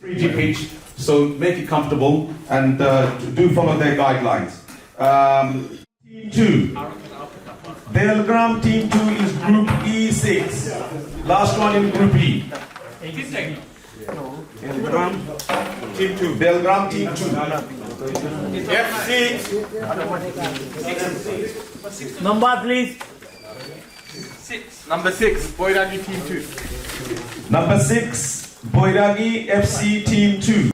3G pitch, so make it comfortable and uh, do follow their guidelines. Um, team two. Belgram team two is group E6. Last one in group E. Belgram team two. Belgram team two. F6. Number please. Six. Number six, Boyragi team two. Number six, Boiragi FC Team 2.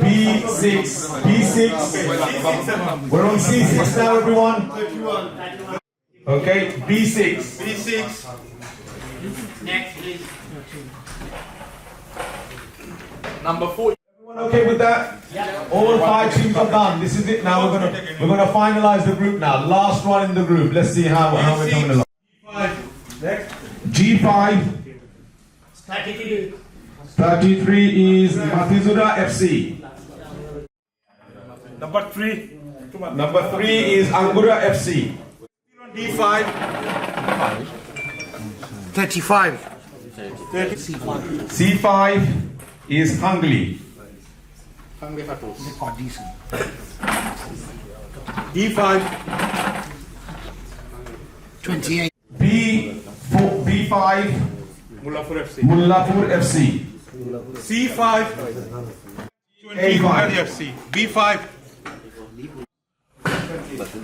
B6. B6. We're on C6 now, everyone. Okay, B6. B6, Next please. number four. Everyone okay with that? Yeah. All five teams are done. This is it now. We're gonna we're gonna finalize the group now. Last one in the group. Let's see how, how we're coming along. G5. 33. 33 is Matizura FC. Number three, Number three is Angura FC. D5, 35. C5 is Hungly. D5, 28. B4, B5 Mullapur FC. Mullapur FC. C5, A5. Bungadi FC. B5,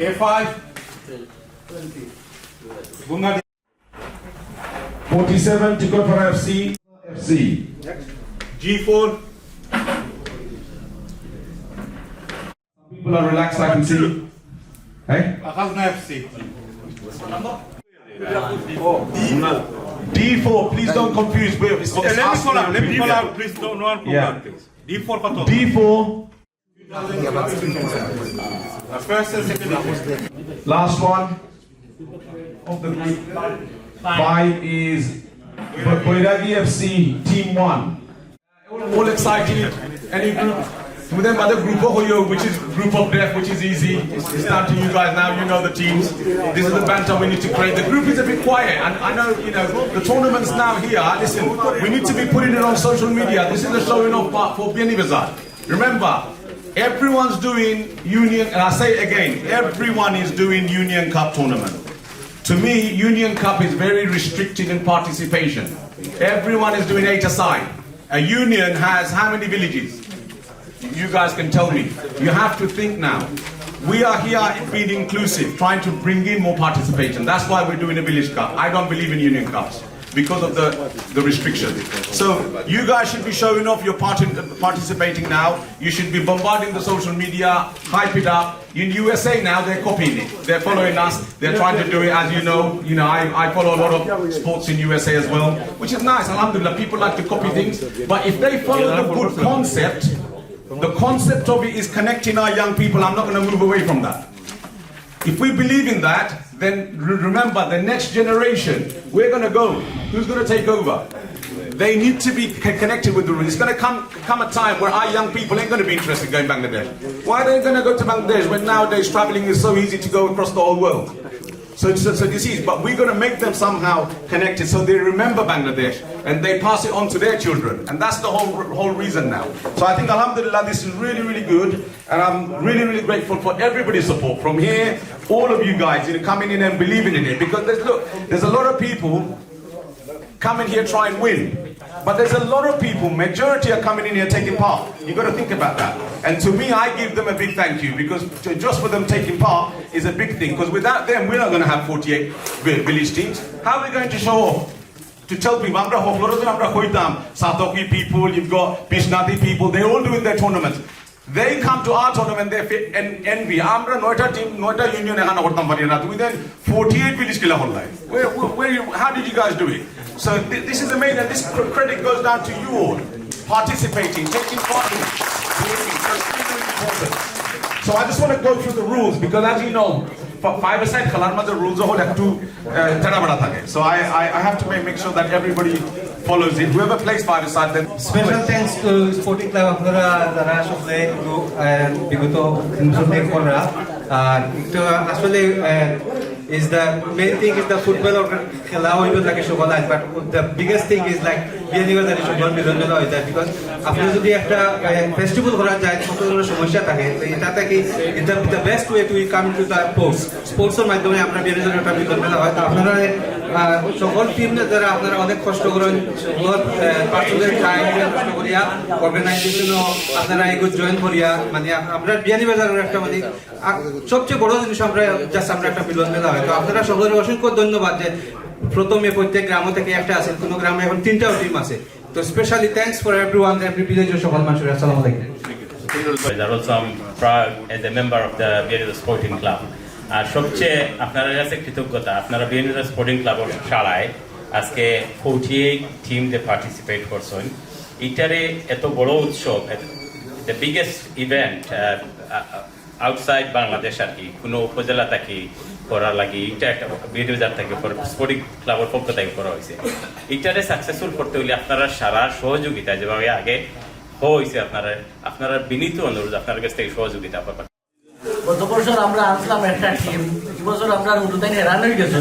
A5, Bungadi. 47 Tikopara FC. FC. G4, People are relaxed, I can see. Hey? Akhazna FC. D4, please don't confuse. Wait, it's, it's Okay, let me us call out, let me call out, please, no, no one call Yeah. out, please. D4 kato. D4, The first and second. last one of the group. Five is Koiragi FC, Team 1. All excited. Any group? With them other group of Hoyo, which is group of death, which is easy. It's, it's down to you guys now. You know the teams. This is the banter we need to create. The group is a bit quiet, and I know you know the tournament's now here. Listen, we need to be putting it on social media. This is the showing off part for Bieni Bazaar. Remember, everyone's doing Union, and I say it again, everyone is doing Union Cup tournament. To me, Union Cup is very restricted in participation. Everyone is doing eight aside. A union has how many villages? You guys can tell me. You have to think now. We are here being inclusive, trying to bring in more participation. That's why we're doing a village cup. I don't believe in union cups because of the, the restrictions. So you guys should be showing off your part participating now. You should be bombarding the social media, hype it up. In USA now, they're copying it. They're following us. They're trying to do it, as you know. You know, I, I follow a lot of sports in USA as well, which is nice. Alhamdulillah, people like to copy things. But if they follow the good concept, the concept of it is connecting our young people. I'm not going to move away from that. If we believe in that, then remember the next generation, we're going to go. Who's going to take over? They need to be connected with the rules. It's going to come come a time where our young people ain't going to be interested in going to Bangladesh. Why are they going to go to Bangladesh when nowadays traveling is so easy to go across the whole world? So, so, so this is, but we're going to make them somehow connected so they remember Bangladesh and they pass it on to their children. And that's the whole, whole reason now. So I think, Alhamdulillah, this is really, really good. And I'm really, really grateful for everybody's support from here, all of you guys, you know, coming in and believing in it. Because there's, look, there's a lot of people coming here try and win. But there's a lot of people, majority are coming in here taking part. You've got to think about that. And to me, I give them a big thank you because to- just for them taking part is a big thing. Because without them, we're not going to have 48 vi- village teams. How are we going to show off? To tell people, আমরা হফলরজন আমরা হইতাম সাতকি people, you've got Bishnati people, they're all doing their tournaments. They come to our tournament, they fit and envy. আমরা নয়টা team নয়টা union এখানে করতাম পারি না তুমি দেন 48 village কিলা হল্লাই where, where, where you, how did you guys do it so th- this is amazing and this cr- credit goes down to you all participating taking part in it Believing, it's really, really important. so I just want to go through the rules because as you know f- five aside খেলার মধ্যে rules হল একটু টেড়াবেড়া থাকে so I, I, I have to make, make sure that everybody follows it whoever plays five aside then special thanks to sporting club আপনারা যারা আসলে একটু আহ, বিগত তিনশো থেকে করা আর একটু আসলে is the main thing is the football মাধ্যমে আমরা বিয়ানি বাজারে একটা মিলন মেলা হয়। তো আপনারা আহ, সকল টিম যারা আপনারা অনেক কষ্ট করেন কষ্ট করিয়া অর্গানাইজেশনও আপনারা এগুলো জয়েন করিয়া মানে আমরা বিয়ানি বাজারের একটা মানে সবচেয়ে বড় জিনিস আমরা জাস্ট আমরা একটা মিলন মেলা হয়। তো আপনারা সকলের অসংখ্য ধন্যবাদ যে প্রথমে প্রত্যেক গ্রাম থেকে একটা আছে, কোনো গ্রামে এখন তিনটাও টিম আছে। তো specially thanks for everyone every ভিলেজের সকল মানুষের, আসসালামু আলাইকুম. আর সবচেয়ে কাছে কৃতজ্ঞতা, আপনারা স্পোর্টিং আজকে ফোর্টি এইট টিম পার্টিসিপেট করছেন। এটারে এত বড় উৎসব the biggest event outside Bangladesh আর কি, কোনো উপজেলা থাকি করার লাগি এটা একটা বিরোজার থেকে স্পোর্টিং ক্লাবের পক্ষ থেকে করা হয়েছে এটারে সাকসেসফুল করতে হলে আপনারা সারা সহযোগিতা যেভাবে আগে হয়েছে আপনারা আপনারা বিনীত অনুরোধ আপনার কাছ থেকে সহযোগিতা পাবেন গত বছর আমরা আসলাম একটা টিম বছর আমরা অনুদান হেরান হয়ে গেছে।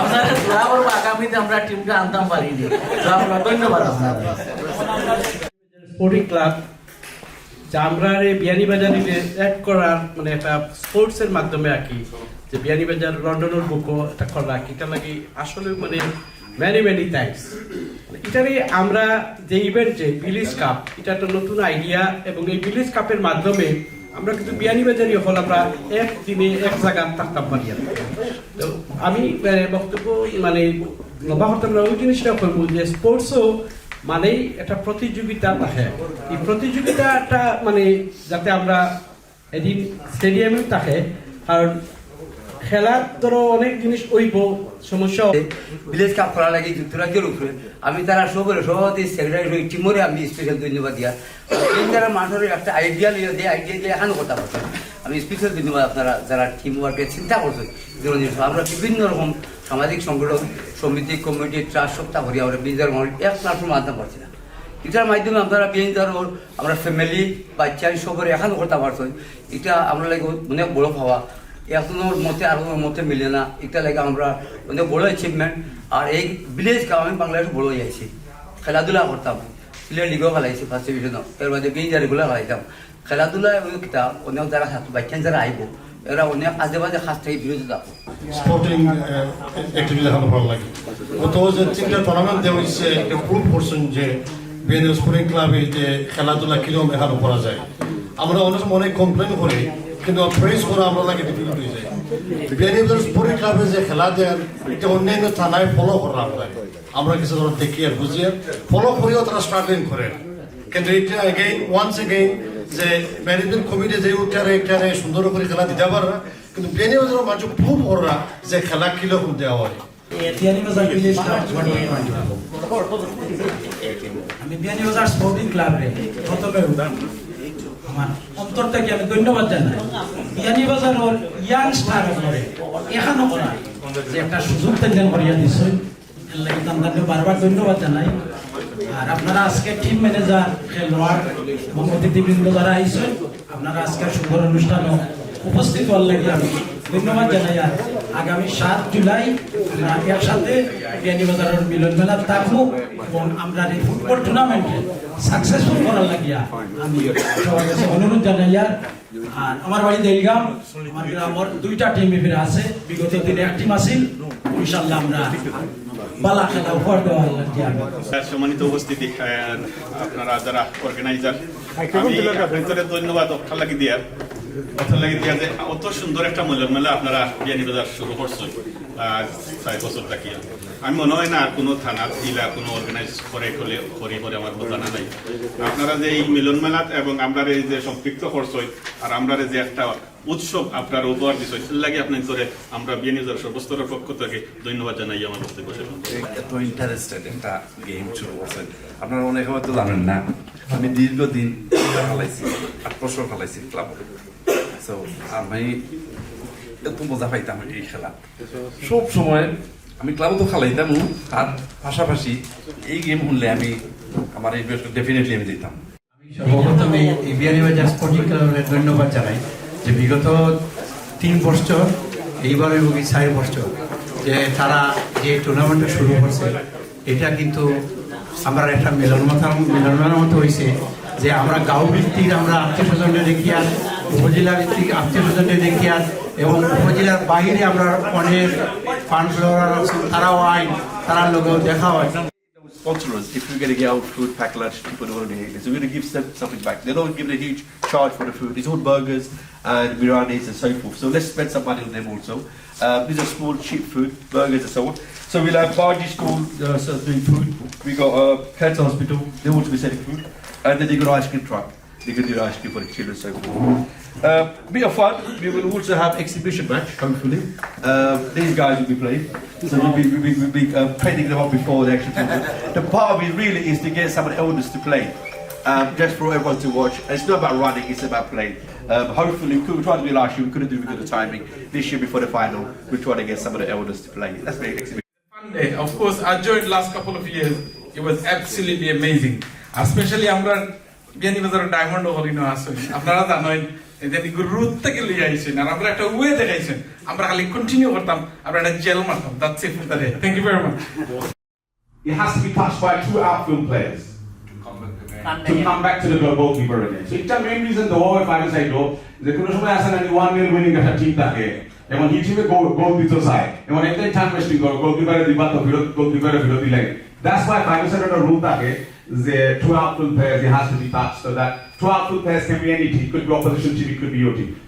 আমরা দোয়া করব আগামীতে আমরা টিমটা আনতাম পারিনি তো আমরা ধন্যবাদ আপনাদের স্পোর্টিং ক্লাব যা আমরা এই বিয়ানীবাজারে অ্যাড করার মানে একটা স্পোর্টসের মাধ্যমে আর কি যে বিয়ানীবাজার লন্ডনের বুকও এটা করা এটা লাগে আসলে মানে মেনি মেনি থ্যাঙ্কস এটারে আমরা যে ইভেন্ট যে বিলিজ কাপ এটা একটা নতুন আইডিয়া এবং এই বিলিজ কাপের মাধ্যমে আমরা কিন্তু বিয়ানীবাজারই হল, আমরা এক দিনে এক জায়গা থাকতাম পারি তো আমি বক্তব্য মানে লম্বা হতাম না ওই জিনিসটা করব যে স্পোর্টসও মানেই একটা প্রতিযোগিতা। থাকে এই প্রতিযোগিতাটা মানে যাতে আমরা এদিন স্টেডিয়ামে থাকে, কারণ খেলার ধরো অনেক জিনিস ওইব, সমস্যা ভিলেজ কাপ করার লাগে যুক্তরাজ্যের উপরে আমি তারা সবরে সভাপতি সেক্রেটারি টিমরে আমি স্পেশাল ধন্যবাদ দিয়া। তারা মানুষের একটা আইডিয়া নিয়ে দিয়ে আইডিয়া দিয়ে এখানে কথা বলছেন আমি স্পেশাল ধন্যবাদ আপনারা যারা টিম ওয়ার্কে চিন্তা করছেন। আমরা বিভিন্ন রকম সামাজিক সংগঠন, সমিতি কমিটি ট্রাস্ট সপ্তাহ করি, আমরা বিজার এক প্ল্যাটফর্ম আনতে পারছি না। এটার মাধ্যমে আপনারা বিএনজার আমরা ফ্যামিলি বাচ্চা সবরে এখানে করতে পারছেন এটা আমরা লাগে অনেক বড় এখনোর মতে আর কোনো মতে মিলে না। এটা লাগে আমরা অনেক বড় অ্যাচিভমেন্ট আর এই ভিলেজ কাপ আমি বাংলাদেশ বড় যাইছি খেলাধুলা করতাম। সিলেট লিগও খেলাইছি ফার্স্ট ডিভিশন এর মধ্যে বিএনজার রেগুলার খেলাইতাম। খেলাধুলা কিতাব অনেক যারা থাকতো বাচ্চা যারা আইব, এরা অনেক আজে বাজে খাস থেকে বিরোধী থাকব স্পোর্টিং অ্যাক্টিভিটি দেখানো ভালো লাগে। গত যে তিনটা টুর্নামেন্ট দেওয়া হয়েছে, একটা প্রুভ করছেন যে বিএনএ স্পোর্টিং ক্লাবে যে খেলাধুলা কীরকম এখানে করা যায়। আমরা অনেক সময় অনেক কমপ্লেন করি কিন্তু প্রেস করা আমরা লাগে ডিফিকাল্ট হয়ে যায়। বিএনএ স্পোর্টিং ক্লাবে যে খেলা দেয় এটা অন্যান্য থানায় ফলো করা আমরা আমরা কিছু ধরো দেখি আর বুঝি। আর ফলো করেও তারা স্টার্টিং করে। কিন্তু এটা এগেইন ওয়ান্স এগেইন যে ম্যানেজমেন্ট কমিটি যে উঠারে এটারে সুন্দর করে খেলা দিতে পারে। কিন্তু বেনিবাজারের মাঝে প্রুভ করা যে খেলা কীরকম দেওয়া হয়। আমি বিয়ানীবাজার স্পোর্টিং ক্লাবে প্রথমে আমার আমি ধন্যবাদ জানাই। করে এখানো করা। যে একটা সুযোগ তেলেন করিয়া দিছে বারবার ধন্যবাদ জানাই। আর আপনারা আজকে টিম ম্যানেজার খেলোয়াড় এবং অতিথিবৃন্দ যারা আপনারা আজকে সুন্দর অনুষ্ঠানে উপস্থিত হওয়ার লাগে আমি ধন্যবাদ জানাই আর আগামী সাত জুলাই একসাথে বিয়ানীবাজারের মিলন মেলা থাকব এবং আমরা এই ফুটবল টুর্নামেন্টে সাকসেসফুল করার লাগিয়া আমি সবার কাছে অনুরোধ জানাই আর আমার বাড়ি দেলগাম আমার গ্রামের দুইটা টিম এবারে আছে বিগত দিনে এক টিম আছিল ইনশাল্লাহ আমরা বালা খেলা উপহার দেওয়ার সম্মানিত উপস্থিতি আপনারা যারা অর্গানাইজার আমি ভিতরে ধন্যবাদ অক্ষর লাগি দিয়ার অক্ষর লাগি দিয়া যে অত সুন্দর একটা মিলন মেলা আপনারা বিয়ানি বাজার শুরু করছেন আহ, ছয় বছর থাকি আমি মনে হয় না আর কোনো থানা জেলা কোনো অর্গানাইজ করে করলে করি করে আমার জানা নাই। আপনারা যে এই মিলন মেলাত এবং আমরা এই যে সম্পৃক্ত করছই আর আমরা যে একটা উৎসব আপনার উপহার এর লাগে আপনার করে আমরা বিয়ানি বাজার সর্বস্তরের পক্ষ থেকে ধন্যবাদ জানাই আমার বক্তব্য এত ইন্টারেস্টেড একটা গেম শুরু করছেন। আপনারা অনেক হয়তো জানেন না আমি দীর্ঘদিন খেলাইছি আট বছর খেলাইছি ক্লাব সো আমি এত মজা পাইতাম এই খেলা। সব সময় আমি ক্লাবে তো খেলাইতাম তার পাশাপাশি এই গেম শুনলে আমি আমার এই ডেফিনেটলি আমি দিতাম সর্বপ্রথমে এই বিয়ানীবাজার স্পোর্টিং ক্লাবের ধন্যবাদ জানাই যে বিগত তিন বছর এইবার এবং এই চার বছর যে তারা যে টুর্নামেন্টটা শুরু করছে এটা কিন্তু আমরা একটা মিলন মতো মিলনের মতো হয়েছে যে আমরা গাঁও ভিত্তিক আমরা আত্মীয় স্বজনকে দেখি আর উপজেলা ভিত্তিক আত্মীয় স্বজনকে দেখি আর এবং উপজেলার বাইরে আমরা অনেক ফান ফ্লোরার তারাও আইন তারার লোকেও দেখা হয় sponsor us if we're going to get out food, pack lunch, people don't want to behave. So we're going to give them something back. They don't give a huge charge for the food. It's all burgers and biranis and so forth. So let's spend some money on them also. Um, these are small, cheap food, burgers and so on. So we'll have Bargy School uh, so doing food. We got uh, Cancer Hospital, they also be selling food. And then they got ice cream truck. They can do ice cream for the children and so forth. Uh, bit of fun. We will also have exhibition match, hopefully. Um, these guys will be playing. So we'll be, we'll be, we'll be uh, training them up before the actual tournament. The part of it really is to get some of the elders to play. Um, just for everyone to watch. And it's not about running, it's about playing. Um, hopefully, we could try to do last year, we couldn't do because of the timing. This year before the final, we'll try to get some of the elders to play. That's very exhibition. Monday. Of course, I joined last couple of years. It was absolutely amazing. Especially আমরা বিয়ানি বাজারের diamond হরিণ আসেন আপনারা জানেন এদের root থেকে লিয়ে আইছেন আর আমরা একটা ওয়ে দেখাইছেন আমরা খালি কন্টিনিউ করতাম। আমরা একটা জেল মারতাম। That's it for the day thank you very much It has to be touched by two outfield players to come back to the goalkeeper again. So it's the main reason the whole five side goal যে কোনো সময় আসে না one নিল winning একটা team থাকে। এবং এই টিমে গোল গোল দিতে চায়। এবং একটাই টাইম ওয়েস্টিং করে। গোলকিপারে দিবা তো ফেরত গোলকিপারে ফেরত দিলে That's why five side একটা রুল থাকে যে two outfield players it has to be touched so that two outfield players can be any team. It could be opposition team, it could be your team. So